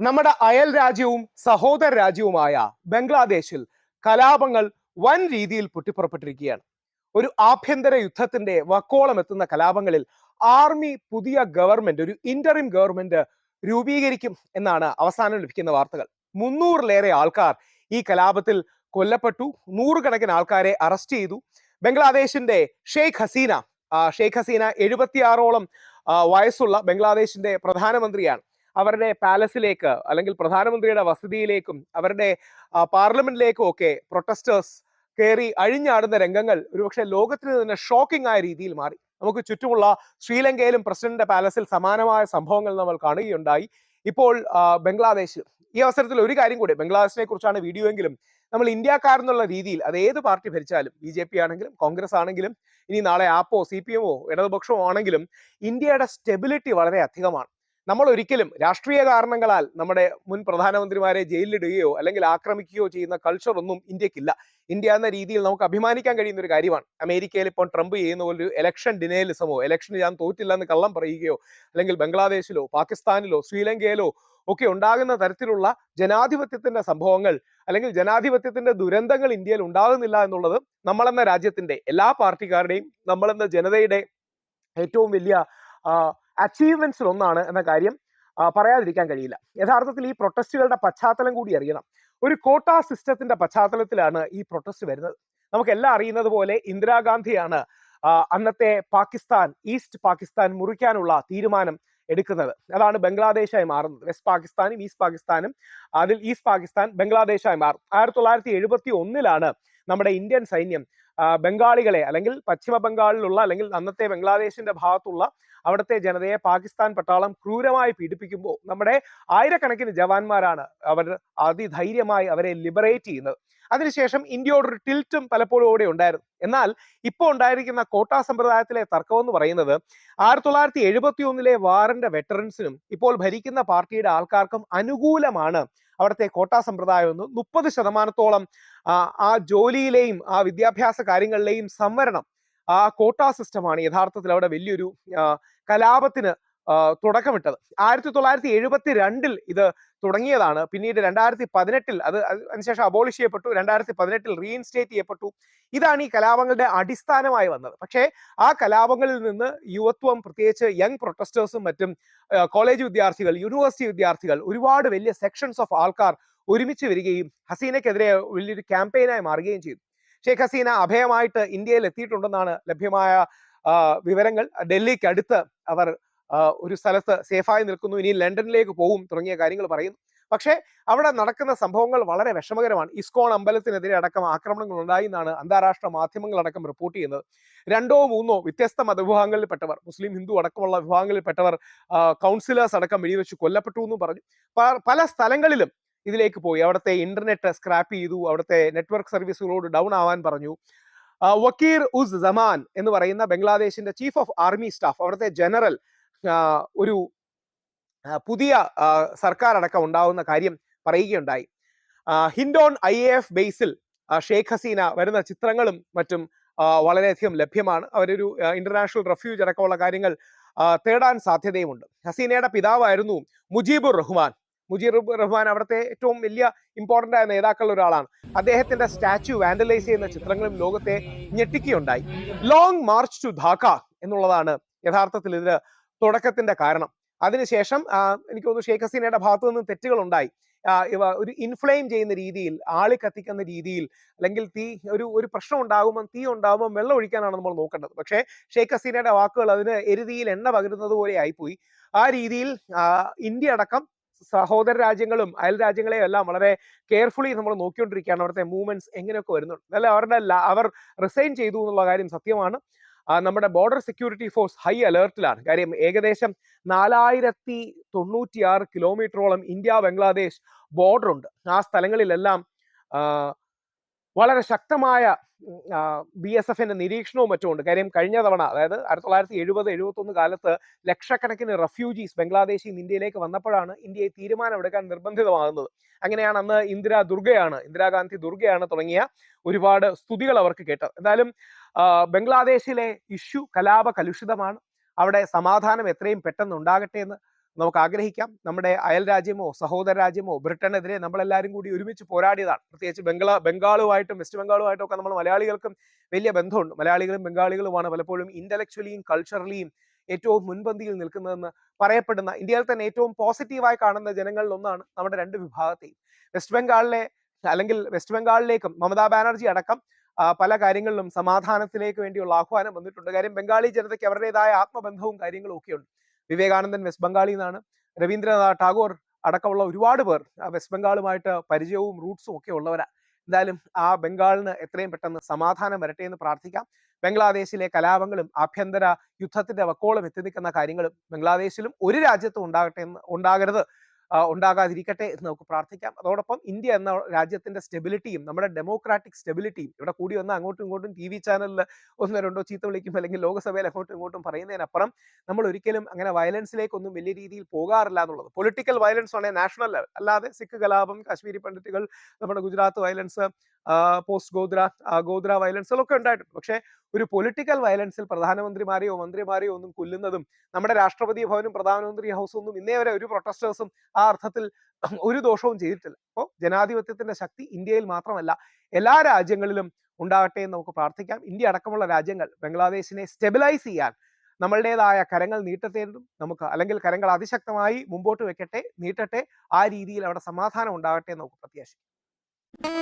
നമ്മുടെ അയൽ രാജ്യവും സഹോദര രാജ്യവുമായ ബംഗ്ലാദേശിൽ കലാപങ്ങൾ വൻ രീതിയിൽ പൊട്ടിപ്പുറപ്പെട്ടിരിക്കുകയാണ്. ഒരു ആഭ്യന്തര യുദ്ധത്തിന്റെ വക്കോളം എത്തുന്ന കലാപങ്ങളിൽ ആർമി പുതിയ ഗവൺമെന്റ് ഒരു ഇന്ററിം ഗവൺമെന്റ് രൂപീകരിക്കും എന്നാണ് അവസാനം ലഭിക്കുന്ന വാർത്തകൾ. മുന്നൂറിലേറെ ആൾക്കാർ ഈ കലാപത്തിൽ കൊല്ലപ്പെട്ടു. നൂറുകണക്കിന് ആൾക്കാരെ അറസ്റ്റ് ചെയ്തു. ബംഗ്ലാദേശിന്റെ ഷെയ്ഖ് ഹസീന ഷെയ്ഖ് ഹസീന എഴുപത്തിയാറോളം വയസ്സുള്ള ബംഗ്ലാദേശിന്റെ പ്രധാനമന്ത്രിയാണ്. അവരുടെ പാലസിലേക്ക് അല്ലെങ്കിൽ പ്രധാനമന്ത്രിയുടെ വസതിയിലേക്കും അവരുടെ പാർലമെന്റിലേക്കും ഒക്കെ പ്രൊട്ടസ്റ്റേഴ്സ് കയറി അഴിഞ്ഞാടുന്ന രംഗങ്ങൾ ഒരുപക്ഷെ ലോകത്തിന് തന്നെ ഷോക്കിംഗ് ആയ രീതിയിൽ മാറി. നമുക്ക് ചുറ്റുമുള്ള ശ്രീലങ്കയിലും പ്രസിഡന്റിന്റെ പാലസിൽ സമാനമായ സംഭവങ്ങൾ നമ്മൾ കാണുകയുണ്ടായി. ഇപ്പോൾ ബംഗ്ലാദേശ്. ഈ അവസരത്തിൽ ഒരു കാര്യം കൂടി ബംഗ്ലാദേശിനെ കുറിച്ചാണ് വീഡിയോ എങ്കിലും നമ്മൾ ഇന്ത്യക്കാരെന്നുള്ള രീതിയിൽ അത് ഏത് പാർട്ടി ഭരിച്ചാലും ബി ജെ പി ആണെങ്കിലും കോൺഗ്രസ് ആണെങ്കിലും ഇനി നാളെ ആപ്പോ സി പി എമ്മോ ഇടതുപക്ഷമോ ആണെങ്കിലും ഇന്ത്യയുടെ സ്റ്റെബിലിറ്റി വളരെ അധികമാണ്. നമ്മൾ ഒരിക്കലും രാഷ്ട്രീയ കാരണങ്ങളാൽ നമ്മുടെ മുൻ പ്രധാനമന്ത്രിമാരെ ജയിലിലിടുകയോ അല്ലെങ്കിൽ ആക്രമിക്കുകയോ ചെയ്യുന്ന കൾച്ചർ ഒന്നും ഇന്ത്യക്കില്ല. ഇന്ത്യ എന്ന രീതിയിൽ നമുക്ക് അഭിമാനിക്കാൻ കഴിയുന്ന ഒരു കാര്യമാണ്. അമേരിക്കയിൽ ഇപ്പോൾ ട്രംപ് ചെയ്യുന്ന ഒരു ഇലക്ഷൻ ഡിനയലിസമോ ഇലക്ഷൻ ഞാൻ തോറ്റില്ല എന്ന് കള്ളം പറയുകയോ അല്ലെങ്കിൽ ബംഗ്ലാദേശിലോ പാകിസ്ഥാനിലോ ശ്രീലങ്കയിലോ ഒക്കെ ഉണ്ടാകുന്ന തരത്തിലുള്ള ജനാധിപത്യത്തിന്റെ സംഭവങ്ങൾ അല്ലെങ്കിൽ ജനാധിപത്യത്തിന്റെ ദുരന്തങ്ങൾ ഇന്ത്യയിൽ ഉണ്ടാകുന്നില്ല എന്നുള്ളത് നമ്മളെന്ന രാജ്യത്തിന്റെ എല്ലാ പാർട്ടിക്കാരുടെയും നമ്മളെന്ന ജനതയുടെ ഏറ്റവും വലിയ അച്ചീവ്മെന്റ്സിൽ ഒന്നാണ് എന്ന കാര്യം പറയാതിരിക്കാൻ കഴിയില്ല. യഥാർത്ഥത്തിൽ ഈ പ്രൊട്ടസ്റ്റുകളുടെ പശ്ചാത്തലം കൂടി അറിയണം. ഒരു കോട്ട സിസ്റ്റത്തിന്റെ പശ്ചാത്തലത്തിലാണ് ഈ പ്രൊട്ടസ്റ്റ് വരുന്നത്. നമുക്കെല്ലാം അറിയുന്നത് പോലെ ഇന്ദിരാഗാന്ധിയാണ് അന്നത്തെ പാകിസ്ഥാൻ ഈസ്റ്റ് പാകിസ്ഥാൻ മുറിക്കാനുള്ള തീരുമാനം എടുക്കുന്നത്. അതാണ് ബംഗ്ലാദേശായി മാറുന്നത്. വെസ്റ്റ് പാകിസ്ഥാനും ഈസ്റ്റ് പാകിസ്ഥാനും അതിൽ ഈസ്റ്റ് പാകിസ്ഥാൻ ബംഗ്ലാദേശായി മാറും. ആയിരത്തി തൊള്ളായിരത്തി എഴുപത്തി ഒന്നിലാണ് നമ്മുടെ ഇന്ത്യൻ സൈന്യം ബംഗാളികളെ അല്ലെങ്കിൽ പശ്ചിമ ബംഗാളിലുള്ള അല്ലെങ്കിൽ അന്നത്തെ ബംഗ്ലാദേശിന്റെ ഭാഗത്തുള്ള അവിടുത്തെ ജനതയെ പാകിസ്ഥാൻ പട്ടാളം ക്രൂരമായി പീഡിപ്പിക്കുമ്പോൾ നമ്മുടെ ആയിരക്കണക്കിന് ജവാന്മാരാണ് അവർ അതിധൈര്യമായി അവരെ ലിബറേറ്റ് ചെയ്യുന്നത്. അതിനുശേഷം ഇന്ത്യയോടൊരു ടിൽറ്റും പലപ്പോഴും ഇവിടെ ഉണ്ടായിരുന്നു. എന്നാൽ ഇപ്പോൾ ഉണ്ടായിരിക്കുന്ന കോട്ടാ സമ്പ്രദായത്തിലെ തർക്കം എന്ന് പറയുന്നത് ആയിരത്തി തൊള്ളായിരത്തി എഴുപത്തി ഒന്നിലെ വാറിന്റെ വെറ്ററൻസിനും ഇപ്പോൾ ഭരിക്കുന്ന പാർട്ടിയുടെ ആൾക്കാർക്കും അനുകൂലമാണ് അവിടുത്തെ കോട്ടാ സമ്പ്രദായം എന്ന് മുപ്പത് ശതമാനത്തോളം ആ, ജോലിയിലെയും ആ വിദ്യാഭ്യാസ കാര്യങ്ങളിലെയും സംവരണം ആ കോട്ടാ സിസ്റ്റമാണ് യഥാർത്ഥത്തിൽ അവിടെ വലിയൊരു കലാപത്തിന് തുടക്കമിട്ടത്. ആയിരത്തി തൊള്ളായിരത്തി എഴുപത്തി രണ്ടിൽ ഇത് തുടങ്ങിയതാണ്. പിന്നീട് രണ്ടായിരത്തി പതിനെട്ടിൽ അത് അത് അതിനുശേഷം അബോളിഷ് ചെയ്യപ്പെട്ടു. രണ്ടായിരത്തി പതിനെട്ടിൽ റീഇൻസ്റ്റേറ്റ് ചെയ്യപ്പെട്ടു. ഇതാണ് ഈ കലാപങ്ങളുടെ അടിസ്ഥാനമായി വന്നത്. പക്ഷേ ആ കലാപങ്ങളിൽ നിന്ന് യുവത്വം പ്രത്യേകിച്ച് യങ് പ്രൊട്ടസ്റ്റേഴ്സും മറ്റും കോളേജ് വിദ്യാർത്ഥികൾ യൂണിവേഴ്സിറ്റി വിദ്യാർത്ഥികൾ ഒരുപാട് വലിയ സെക്ഷൻസ് ഓഫ് ആൾക്കാർ ഒരുമിച്ച് വരികയും ഹസീനയ്ക്കെതിരെ വലിയൊരു ക്യാമ്പയിനായി മാറുകയും ചെയ്തു. ഷെയ്ഖ് ഹസീന അഭയമായിട്ട് ഇന്ത്യയിൽ എത്തിയിട്ടുണ്ടെന്നാണ് ലഭ്യമായ വിവരങ്ങൾ. ഡൽഹിക്ക് അടുത്ത് അവർ ഒരു സ്ഥലത്ത് സേഫായി നിൽക്കുന്നു. ഇനി ലണ്ടനിലേക്ക് പോകും തുടങ്ങിയ കാര്യങ്ങൾ പറയുന്നു. പക്ഷേ അവിടെ നടക്കുന്ന സംഭവങ്ങൾ വളരെ വിഷമകരമാണ്. ഇസ്കോൺ അമ്പലത്തിനെതിരെ അടക്കം ആക്രമണങ്ങൾ ഉണ്ടായി എന്നാണ് അന്താരാഷ്ട്ര മാധ്യമങ്ങൾ അടക്കം റിപ്പോർട്ട് ചെയ്യുന്നത്. രണ്ടോ മൂന്നോ വ്യത്യസ്ത മതവിഭാഗങ്ങളിൽപ്പെട്ടവർ മുസ്ലിം ഹിന്ദു അടക്കമുള്ള വിഭാഗങ്ങളിൽപ്പെട്ടവർ കൗൺസിലേഴ്സ് അടക്കം വെടിവെച്ച് കൊല്ലപ്പെട്ടു എന്നും പറഞ്ഞു. പല സ്ഥലങ്ങളിലും ഇതിലേക്ക് പോയി. അവിടുത്തെ ഇന്റർനെറ്റ് സ്ക്രാപ്പ് ചെയ്തു. അവിടുത്തെ നെറ്റ്വർക്ക് സർവീസുകളോട് ഡൗൺ ആവാൻ പറഞ്ഞു. വക്കീർ ഉസ് സമാൻ എന്ന് പറയുന്ന ബംഗ്ലാദേശിന്റെ ചീഫ് ഓഫ് ആർമി സ്റ്റാഫ് അവിടുത്തെ ജനറൽ ഒരു പുതിയ സർക്കാർ അടക്കം ഉണ്ടാവുന്ന കാര്യം പറയുകയുണ്ടായി. ഹിൻഡോൺ ഐ എ എഫ് ബേസിൽ ഷെയ്ഖ് ഹസീന വരുന്ന ചിത്രങ്ങളും മറ്റും വളരെയധികം ലഭ്യമാണ്. അവരൊരു ഇന്റർനാഷണൽ റെഫ്യൂജ് അടക്കമുള്ള കാര്യങ്ങൾ തേടാൻ സാധ്യതയുമുണ്ട്. ഹസീനയുടെ പിതാവായിരുന്നു മുജീബുർ റഹ്മാൻ. മുജീബുർ റഹ്മാൻ അവിടുത്തെ ഏറ്റവും വലിയ ഇമ്പോർട്ടന്റ് ആയ നേതാക്കളിൽ ഒരാളാണ്. അദ്ദേഹത്തിന്റെ സ്റ്റാച്യു വാൻഡലൈസ് ചെയ്യുന്ന ചിത്രങ്ങളും ലോകത്തെ ഞെട്ടിക്കുകയുണ്ടായി. ലോങ് മാർച്ച് ടു ധാക്ക എന്നുള്ളതാണ് യഥാർത്ഥത്തിൽ ഇതിന് തുടക്കത്തിന്റെ കാരണം. അതിനുശേഷം എനിക്ക് തോന്നുന്നു ഷെയ്ഖ് ഹസീനയുടെ ഭാഗത്തു നിന്ന് തെറ്റുകൾ ഉണ്ടായി ഒരു ഇൻഫ്ലെയിം ചെയ്യുന്ന രീതിയിൽ ആളി കത്തിക്കുന്ന രീതിയിൽ അല്ലെങ്കിൽ തീ ഒരു ഒരു പ്രശ്നം ഉണ്ടാകുമ്പോൾ തീ ഉണ്ടാകുമ്പോൾ വെള്ളം ഒഴിക്കാനാണ് നമ്മൾ നോക്കേണ്ടത്. പക്ഷേ ഷെയ്ഖ് ഹസീനയുടെ വാക്കുകൾ അതിന് എരുതിയിൽ എണ്ണ പകരുന്നത് പോലെ ആയിപ്പോയി. ആ രീതിയിൽ ഇന്ത്യ അടക്കം സഹോദര രാജ്യങ്ങളും അയൽ രാജ്യങ്ങളെയും എല്ലാം വളരെ കെയർഫുള്ളി നമ്മൾ നോക്കിക്കൊണ്ടിരിക്കുകയാണ്. അവിടുത്തെ മൂവ്മെന്റ്സ് എങ്ങനെയൊക്കെ വരുന്നുണ്ട്. അല്ല അവരുടെ അവർ റിസൈൻ ചെയ്തു എന്നുള്ള കാര്യം സത്യമാണ്. നമ്മുടെ ബോർഡർ സെക്യൂരിറ്റി ഫോഴ്സ് ഹൈ അലേർട്ടിലാണ് കാര്യം ഏകദേശം നാലായിരത്തി തൊണ്ണൂറ്റിയാറ് കിലോമീറ്ററോളം ഇന്ത്യ ബംഗ്ലാദേശ് ബോർഡർ ഉണ്ട്. ആ സ്ഥലങ്ങളിലെല്ലാം വളരെ ശക്തമായ ബി എസ് എഫിന്റെ നിരീക്ഷണവും മറ്റും ഉണ്ട്. കാര്യം കഴിഞ്ഞ തവണ അതായത് ആയിരത്തി തൊള്ളായിരത്തി എഴുപത് എഴുപത്തൊന്ന് കാലത്ത് ലക്ഷക്കണക്കിന് റെഫ്യൂജീസ് ബംഗ്ലാദേശിൽ നിന്ന് ഇന്ത്യയിലേക്ക് വന്നപ്പോഴാണ് ഇന്ത്യയെ തീരുമാനമെടുക്കാൻ നിർബന്ധിതമാകുന്നത്. അങ്ങനെയാണ് അന്ന് ഇന്ദിരാ ദുർഗയാണ് ഇന്ദിരാഗാന്ധി ദുർഗയാണ് തുടങ്ങിയ ഒരുപാട് സ്തുതികൾ അവർക്ക് കേട്ടത്. എന്തായാലും ബംഗ്ലാദേശിലെ ഇഷ്യൂ കലാപ കലുഷിതമാണ് അവിടെ സമാധാനം എത്രയും പെട്ടെന്ന് ഉണ്ടാകട്ടെ എന്ന് നമുക്ക് ആഗ്രഹിക്കാം നമ്മുടെ അയൽ രാജ്യമോ സഹോദര രാജ്യമോ ബ്രിട്ടനെതിരെ നമ്മളെല്ലാവരും കൂടി ഒരുമിച്ച് പോരാടിയതാണ്. പ്രത്യേകിച്ച് ബംഗ്ലാ ബംഗാളുമായിട്ടും വെസ്റ്റ് ബംഗാളുമായിട്ടും ഒക്കെ നമ്മൾ മലയാളികൾക്കും വലിയ ബന്ധമുണ്ട്. മലയാളികളും ബംഗാളികളുമാണ് പലപ്പോഴും ഇന്റലക്ച്വലിയും കൾച്ചറലിയും ഏറ്റവും മുൻപന്തിയിൽ നിൽക്കുന്നതെന്ന് പറയപ്പെടുന്ന ഇന്ത്യയിൽ തന്നെ ഏറ്റവും പോസിറ്റീവായി കാണുന്ന ജനങ്ങളിൽ ഒന്നാണ് നമ്മുടെ രണ്ട് വിഭാഗത്തെയും. വെസ്റ്റ് ബംഗാളിലെ അല്ലെങ്കിൽ വെസ്റ്റ് ബംഗാളിലേക്കും മമതാ ബാനർജി അടക്കം പല കാര്യങ്ങളിലും സമാധാനത്തിലേക്ക് വേണ്ടിയുള്ള ആഹ്വാനം വന്നിട്ടുണ്ട്. കാര്യം ബംഗാളി ജനതയ്ക്ക് അവരുടേതായ ആത്മബന്ധവും കാര്യങ്ങളും ഒക്കെയുണ്ട്. വിവേകാനന്ദൻ വെസ്റ്റ് ബംഗാളിൽ നിന്നാണ്. രവീന്ദ്രനാഥ് ടാഗോർ അടക്കമുള്ള ഒരുപാട് പേർ വെസ്റ്റ് ബംഗാളുമായിട്ട് പരിചയവും റൂട്ട്സും ഒക്കെ ഉള്ളവരാ. എന്തായാലും ആ ബംഗാളിന് എത്രയും പെട്ടെന്ന് സമാധാനം വരട്ടെ എന്ന് പ്രാർത്ഥിക്കാം. ബംഗ്ലാദേശിലെ കലാപങ്ങളും ആഭ്യന്തര യുദ്ധത്തിന്റെ വക്കോളം എത്തി നിൽക്കുന്ന കാര്യങ്ങളും ബംഗ്ലാദേശിലും ഒരു രാജ്യത്തും ഉണ്ടാകട്ടെ എന്ന് ഉണ്ടാകരുത്. ഉണ്ടാകാതിരിക്കട്ടെ എന്ന് നമുക്ക് പ്രാർത്ഥിക്കാം. അതോടൊപ്പം ഇന്ത്യ എന്ന രാജ്യത്തിന്റെ സ്റ്റെബിലിറ്റിയും നമ്മുടെ ഡെമോക്രാറ്റിക് സ്റ്റെബിലിറ്റിയും ഇവിടെ കൂടി വന്ന് അങ്ങോട്ടും ഇങ്ങോട്ടും ടി വി ചാനലിൽ ഒന്ന് രണ്ടോ ചീത്ത വിളിക്കും അല്ലെങ്കിൽ ലോകസഭയിൽ അങ്ങോട്ടും ഇങ്ങോട്ടും പറയുന്നതിനപ്പുറം നമ്മൾ ഒരിക്കലും അങ്ങനെ വയലൻസിലേക്കൊന്നും വലിയ രീതിയിൽ പോകാറില്ല എന്നുള്ളത്. പൊളിറ്റിക്കൽ വയലൻസ് ആണെങ്കിൽ നാഷണൽ ലെവൽ അല്ലാതെ സിഖ് കലാപം കാശ്മീരി പണ്ഡിറ്റുകൾ നമ്മുടെ ഗുജറാത്ത് വയലൻസ് പോസ്റ്റ് ഗോദ്ര ഗോദ്ര വയലൻസുകളൊക്കെ ഉണ്ടായിട്ടുണ്ട്. പക്ഷേ ഒരു പൊളിറ്റിക്കൽ വയലൻസിൽ പ്രധാനമന്ത്രിമാരെയോ മന്ത്രിമാരെയോ ഒന്നും കൊല്ലുന്നതും നമ്മുടെ രാഷ്ട്രപതി ഭവനും പ്രധാനമന്ത്രി ഹൗസും ഒന്നും ഇന്നേ വരെ ഒരു പ്രൊട്ടസ്റ്റേഴ്സും ആ അർത്ഥത്തിൽ ഒരു ദോഷവും ചെയ്തിട്ടില്ല. അപ്പോൾ ജനാധിപത്യത്തിന്റെ ശക്തി ഇന്ത്യയിൽ മാത്രമല്ല എല്ലാ രാജ്യങ്ങളിലും ഉണ്ടാകട്ടെ എന്ന് നമുക്ക് പ്രാർത്ഥിക്കാം. ഇന്ത്യ അടക്കമുള്ള രാജ്യങ്ങൾ ബംഗ്ലാദേശിനെ സ്റ്റെബിലൈസ് ചെയ്യാൻ നമ്മളുടേതായ കരങ്ങൾ നീട്ടത്തേണ്ടും നമുക്ക് അല്ലെങ്കിൽ കരങ്ങൾ അതിശക്തമായി മുമ്പോട്ട് വെക്കട്ടെ നീട്ടട്ടെ ആ രീതിയിൽ അവിടെ സമാധാനം ഉണ്ടാകട്ടെ എന്ന് നമുക്ക് പ്രത്യാശിക്കാം.